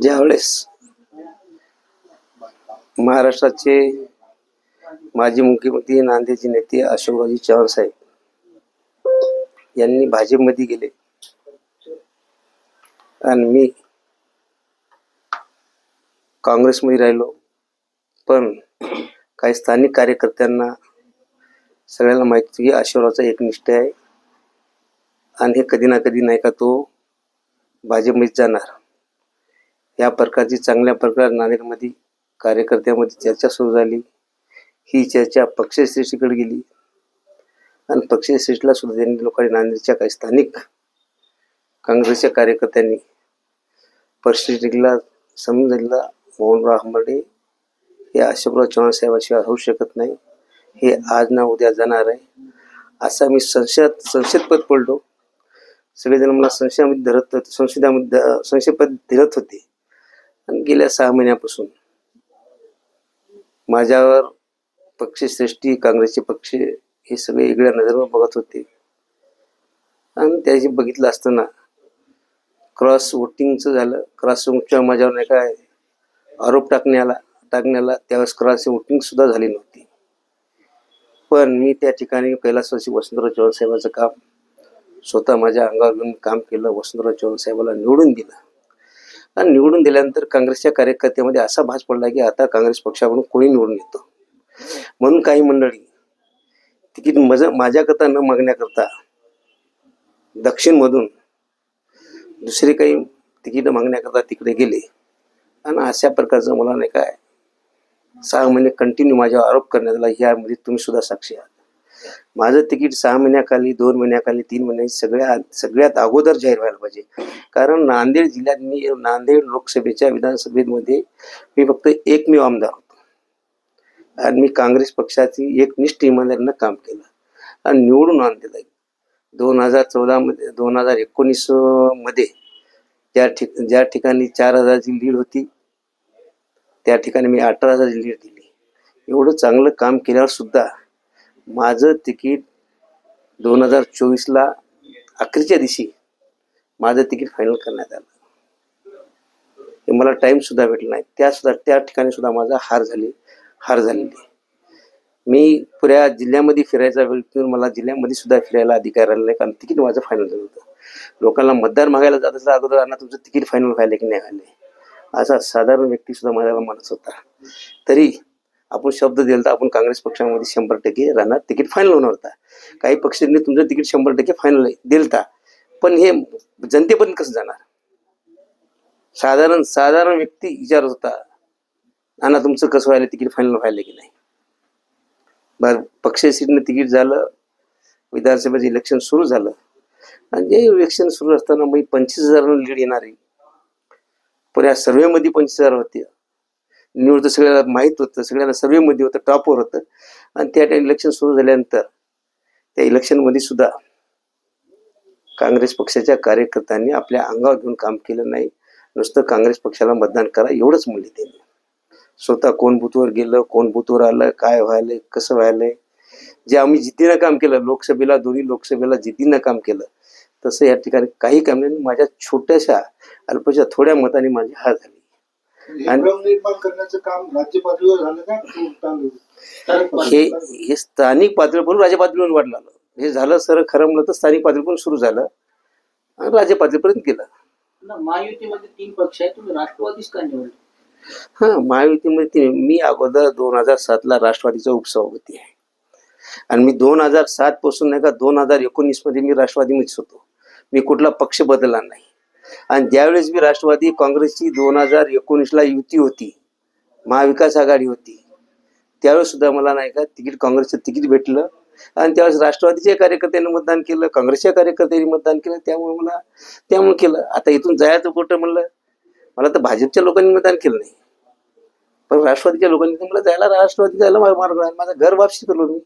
ज्यावेळेस महाराष्ट्राचे माजी मुख्यमंत्री नांदेडचे नेते अशोकरावजी चव्हाण साहेब यांनी भाजपमध्ये गेले. आणि मी काँग्रेसमध्ये राहिलो. पण काही स्थानिक कार्यकर्त्यांना सगळ्यांना माहिती की एक एकनिष्ठ आहे. आणि हे कधी ना कधी नाही का तो भाजपमध्ये जाणार. या प्रकारची चांगल्या प्रकारे नांदेडमध्ये कार्यकर्त्यामध्ये चर्चा सुरू झाली. ही चर्चा पक्षश्रेष्ठीकडे गेली. आणि पक्षश्रेष्ठीला सुद्धा त्यांनी लोकांनी नांदेडच्या काही स्थानिक काँग्रेसच्या कार्यकर्त्यांनी पक्षश्रेष्ठीला समजून दिला मोहनराव हंबर्डे हे अशोकराव चव्हाण साहेबाशिवाय होऊ शकत नाही. हे आज ना उद्या जाणार आहे. असा मी संशयात संशयपद पडलो सगळेजण मला संशयामध्ये धरत होते संशयामध्ये संशयपद धरत होते. आणि गेल्या सहा महिन्यापासून माझ्यावर पक्षश्रेष्ठी काँग्रेसचे पक्ष हे सगळे वेगळ्या नजरेवर बघत होते. आणि त्याची बघितलं असताना क्रॉस वोटिंगचं झालं. क्रॉस वोटिंगच्या माझ्यावर नाही काय आरोप टाकण्याला टाकण्याला त्यावेळेस क्रॉस वोटिंग सुद्धा झाली नव्हती. पण मी त्या ठिकाणी कैलासवासी वसंतराव चव्हाण साहेबाचं काम स्वतः माझ्या अंगावर घेऊन काम केलं वसंतराव चव्हाण साहेबाला निवडून दिलं. आणि निवडून दिल्यानंतर काँग्रेसच्या कार्यकर्त्यामध्ये असा भास पडला की आता काँग्रेस पक्षाकडून कोणी निवडून येतो? म्हणून काही मंडळी तिकीट मज माझ्याकरता न मागण्याकरता दक्षिणमधून दुसरे काही तिकीट मागण्याकरता तिकडे गेले. आणि अशा प्रकारचं मला नाही काय सहा महिने कंटिन्यू माझ्यावर आरोप करण्यात आला ह्यामध्ये तुम्ही सुद्धा साक्षी आहात. माझं तिकीट सहा महिन्याखाली दोन महिन्याखाली तीन महिन्या सगळ्या सगळ्यात अगोदर जाहीर व्हायला पाहिजे. कारण नांदेड जिल्ह्यात मी नांदेड लोकसभेच्या विधानसभेमध्ये मी फक्त एकमेव आमदार होतो. आणि मी काँग्रेस पक्षाची एक निष्ठ इमानदारीनं काम केलं. आणि निवडून आणलेलं दोन हजार चौदामध्ये दोन हजार एकोणीसमध्ये ज्या ठिक ज्या ठिकाणी चार हजारची लीड होती त्या ठिकाणी मी अठरा हजारची लीड दिली. एवढं चांगलं काम केल्यावर सुद्धा माझं तिकीट दोन हजार चोवीसला अखेरच्या दिवशी माझं तिकीट फायनल करण्यात आलं. हे मला टाईमसुद्धा भेटला नाही. त्यासुद्धा त्या ठिकाणी सुद्धा माझा हार झाली हार झालेली. मी पुऱ्या जिल्ह्यामध्ये फिरायचा वेळ घेऊन मला जिल्ह्यामध्ये सुद्धा फिरायला अधिकार आला नाही कारण तिकीट माझं फायनल झालं होतं. लोकांना मतदार मागायला जात असलं अगोदर ना तुमचं तिकीट फायनल व्हायला की नाही व्हायला? असा साधारण व्यक्ती सुद्धा माझ्याला म्हणत होता. तरी आपण शब्द दिला तर आपण काँग्रेस पक्षामध्ये शंभर टक्के राहणार. तिकीट फायनल होणार होता. काही पक्षांनी तुमचं तिकीट शंभर टक्के फायनल दिलता. पण हे जनतेपर्यंत कसं जाणार? साधारण साधारण व्यक्ती विचारत होता अण्णा तुमचं कसं व्हायला तिकीट फायनल व्हायला की नाही? बर सीटनं तिकीट झालं विधानसभेचं इलेक्शन सुरू झालं. आणि जे इलेक्शन सुरू असताना मग पंचवीस हजारांना लीड येणार. आहे पुऱ्या सर्वेमध्ये पंचवीस हजार होते. न्यूज तर सगळ्याला माहीत होतं सगळ्यांना सर्वेमध्ये होतं टॉपवर होतं. आणि त्या टाइम इलेक्शन सुरू झाल्यानंतर त्या इलेक्शनमध्ये सुद्धा काँग्रेस पक्षाच्या कार्यकर्त्यांनी आपल्या अंगावर घेऊन काम केलं नाही. नुसतं काँग्रेस पक्षाला मतदान करा एवढंच म्हणले त्यांनी. स्वतः कोण बूथवर गेलं कोण बूथवर आलं काय व्हायलंय कसं व्हायलंय? जे आम्ही जिद्दीनं काम केलं लोकसभेला दोन्ही लोकसभेला जिद्दीनं काम केलं तसं या ठिकाणी काही काम नाही. माझ्या छोट्याशा अल्पशा थोड्या मताने माझी हार झाली. भ्रम निर्माण करण्याचं काम राज्य पातळीवर झालं का? स्थानिक हे? हे स्थानिक पातळीवरून राज्य पातळीवर वाढलं हे झालं सर खरं म्हणलं तर स्थानिक पातळीवरून सुरू झालं आणि राज्य पातळीपर्यंत गेलं. ना महायुतीमध्ये तीन पक्ष आहे तुम्ही राष्ट्रवादीच का निवडले? हा महायुतीमध्ये मी अगोदर दोन हजार सातला राष्ट्रवादीचा उपसभापती आहे. आणि मी दोन हजार सात पासून नाही का दोन हजार एकोणीसमध्ये मी राष्ट्रवादीमध्येच होतो. मी कुठला पक्ष बदलला नाही. आणि ज्यावेळेस मी राष्ट्रवादी काँग्रेसची दोन हजार एकोणीसला युती होती महाविकास आघाडी होती त्यावेळेस सुद्धा मला नाही का तिकीट काँग्रेसचं तिकीट भेटलं. आणि त्यावेळेस राष्ट्रवादीच्या कार्यकर्त्यांनी मतदान केलं काँग्रेसच्या कार्यकर्त्यांनी मतदान केलं त्यामुळे मला त्यामुळे केलं. आता इथून जायचं कुठं म्हणलं? मला तर भाजपच्या लोकांनी मतदान केलं नाही. पण राष्ट्रवादीच्या लोकांनी मला जायला राष्ट्रवादी जायला मार्ग माझं घर वापसी करलो मी.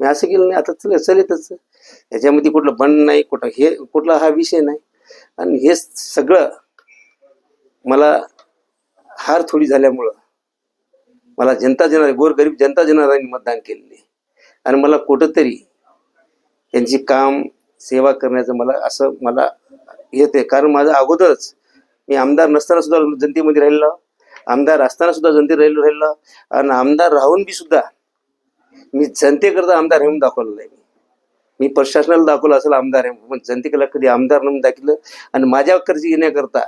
मी असं केलं नाही. आता चल चलितच याच्यामध्ये कुठलं बंड नाही कुठं हे कुठला हा विषय नाही. आणि हे सगळं मला हार थोडी झाल्यामुळं मला जनता जनार गोरगरीब जनता जनारांनी मतदान केलेले आणि मला कुठंतरी त्यांची काम सेवा करण्याचं मला असं मला येते कारण माझं अगोदरच मी आमदार नसताना सुद्धा जनतेमध्ये राहिलो आमदार असताना सुद्धा जनते राहिलो राहिलो आणि आमदार राहून बी सुद्धा मी जनतेकरता आमदार होऊन दाखवलेलं आहे मी प्रशासनाला दाखवलं असेल आमदार आहे पण जनतेकडे कधी आमदार म्हणून दाखवलं आणि माझ्याकडे येण्याकरता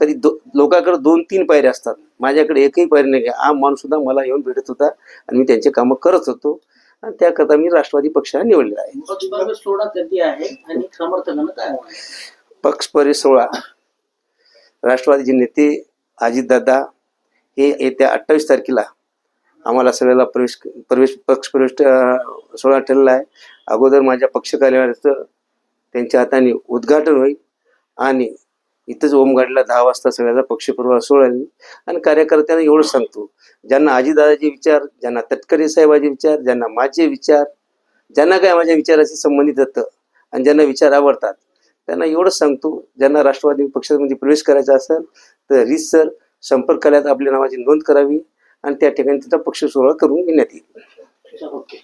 कधी दो लोकांकडे दोन तीन पायऱ्या असतात. माझ्याकडे एकही पायरी नाही. हा माणूस सुद्धा मला येऊन भेटत होता आणि मी त्यांचे कामं करत होतो. आणि त्याकरता मी राष्ट्रवादी पक्षाला निवडलेला आहे. पक्ष प्रवेश सोळा कधी आहे आणि समर्थकांना काय आव्हान आहे? पक्ष परिवेश सोहळा राष्ट्रवादीचे नेते अजितदादा हे येत्या अठ्ठावीस तारखेला आम्हाला सगळ्याला प्रवेश प्रवेश पक्ष प्रवेश सोहळा ठरला आहे. अगोदर माझ्या पक्ष कार्यालयाचं त्यांच्या हाताने उद्घाटन होईल आणि इथंच ओमगाडीला दहा वाजता सगळ्याचा पक्षप्रवास सोहळा होईल. आणि कार्यकर्त्यांना एवढंच सांगतो ज्यांना आजीदादाचे विचार ज्यांना तटकरे साहेबाचे विचार ज्यांना माझे विचार ज्यांना काय माझ्या विचाराशी संबंधित होतं आणि ज्यांना विचार आवडतात त्यांना एवढंच सांगतो ज्यांना राष्ट्रवादी पक्षामध्ये प्रवेश करायचा असेल तर रीतसर संपर्क कार्यालयात आपल्या नावाची नोंद करावी. आणि त्या ठिकाणी त्याचा पक्ष सोहळा करून घेण्यात येईल. ओके